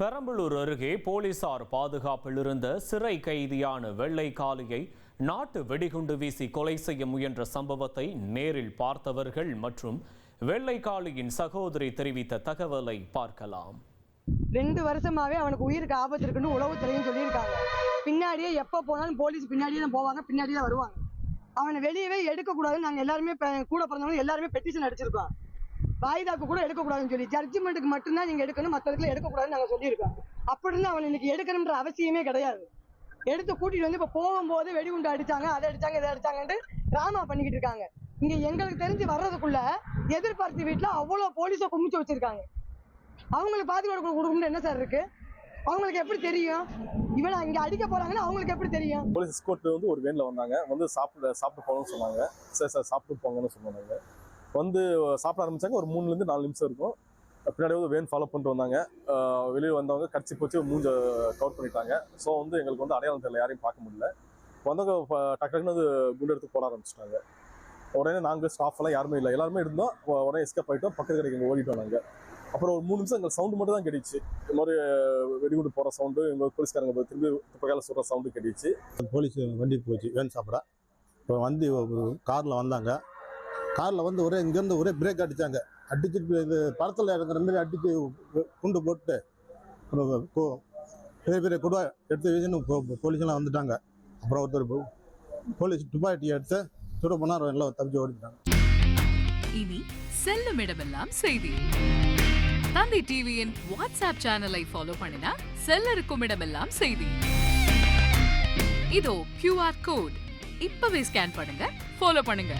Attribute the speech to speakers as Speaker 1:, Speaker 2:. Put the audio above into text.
Speaker 1: பெரம்பலூர் அருகே போலீசார் பாதுகாப்பில் இருந்த சிறை கைதியான வெள்ளை காலியை நாட்டு வெடிகுண்டு வீசி கொலை செய்ய முயன்ற சம்பவத்தை நேரில் பார்த்தவர்கள் மற்றும் வெள்ளை காளியின் சகோதரி தெரிவித்த தகவலை பார்க்கலாம்.
Speaker 2: ரெண்டு வருஷமாவே அவனுக்கு உயிருக்கு ஆபத்து இருக்குன்னு உளவுத்துறையும் சொல்லியிருக்காங்க. பின்னாடியே எப்போ போனாலும் போலீஸ் பின்னாடியே தான் போவாங்க பின்னாடியே தான் வருவாங்க. அவனை வெளியவே எடுக்கக்கூடாதுன்னு நாங்கள் எல்லாருமே கூட பிறந்தவங்க எல்லாருமே பெட்டிஷன் அடிச்சிருக்கோம். வாய்தாக்கு கூட எடுக்கக்கூடாதுன்னு சொல்லி ஜட்ஜ்மெண்ட்டுக்கு மட்டும்தான் நீங்கள் எடுக்கணும் மற்றதுக்குள்ள எடுக்கக்கூடாதுன்னு நாங்கள் சொல்லியிருக்கோம். அப்படின்னு அவன் இன்னைக்கு எடுக்கணுன்ற அவசியமே கிடையாது. எடுத்து கூட்டிட்டு வந்து இப்போ போகும்போது வெடிகுண்டு அடிச்சாங்க அதை அடிச்சாங்க இதை அடிச்சாங்கன்ட்டு டிராமா பண்ணிக்கிட்டு இருக்காங்க. இங்க எங்களுக்கு தெரிஞ்சு வர்றதுக்குள்ள எதிர்பார்த்து வீட்டுல அவ்வளவு போலீஸை குமிச்சு வச்சிருக்காங்க. அவங்களுக்கு பாதுகாப்பு கொடுக்கணும்னு என்ன சார் இருக்கு? அவங்களுக்கு எப்படி தெரியும்? இவனை இங்க அடிக்க போறாங்கன்னா அவங்களுக்கு எப்படி தெரியும்?
Speaker 3: போலீஸ் எஸ்கோர்ட் வந்து ஒரு வேன்ல வந்தாங்க. வந்து சாப்பிட சாப்பிட்டு போகணும்னு சொன்னாங்க. சரி சார் சாப்பிட்டு போங்கன்னு சொன்னாங்க. வந்து சாப்பிட ஆரம்பிச்சாங்க. ஒரு மூணுல இருந்து நாலு நிமிஷம் இருக்கும். பின்னாடி வந்து வேன் ஃபாலோ பண்ணிட்டு வந்தாங்க. வெளியே வந்தவங்க கடிச்சு போச்சு மூஞ்ச கவர் பண்ணிட்டாங்க. ஸோ வந்து எங்களுக்கு வந்து அடையாளம் தெரியல யாரையும் பார்க்க முடியல. வந்தவங்க டக்கு டக்குன்னு அது குண்டு எடுத்து போட ஆரம்பிச்சிட்டாங்க. உடனே நாங்கள் ஸ்டாஃப் எல்லாம் யாருமே இல்லை. எல்லாருமே இருந்தோம். உடனே எஸ்கேப் ஆகிட்டோம் பக்கத்து கடைக்கு இங்கே ஓடிட்டோம் நாங்கள் அப்புறம் ஒரு மூணு நிமிஷம் எங்களுக்கு சவுண்டு மட்டும் தான் கிடைச்சு இந்த மாதிரி வெடிகுண்டு போகிற சவுண்டு எங்கள் போலீஸ்காரங்க திரும்பி துப்பக்கால சொல்கிற சவுண்டு கிடைச்சு
Speaker 4: போலீஸ் வண்டி போச்சு வேன் சாப்பிட. இப்போ வந்து காரில் வந்தாங்க. காரில் வந்து ஒரே இங்கேருந்து ஒரே பிரேக் அடித்தாங்க அடிச்சுட்டு இது படத்தில் இறங்குற மாதிரி அடித்து குண்டு போட்டு பெரிய பெரிய குடா எடுத்து வீசின்னு போலீஸ்லாம் வந்துட்டாங்க. அப்புறம் ஒருத்தர் போலீஸ் துப்பாக்கி எடுத்து சுட போனால் எல்லாம் தப்பிச்சு ஓடிட்டாங்க.
Speaker 5: இனி செல்லும் இடமெல்லாம் செய்தி. தந்தி டிவியின் வாட்ஸ்அப் சேனலை ஃபாலோ பண்ணினா செல்ல இருக்கும் இடமெல்லாம் செய்தி. இதோ கியூஆர் கோட் இப்பவே ஸ்கேன் பண்ணுங்க ஃபாலோ பண்ணுங்க.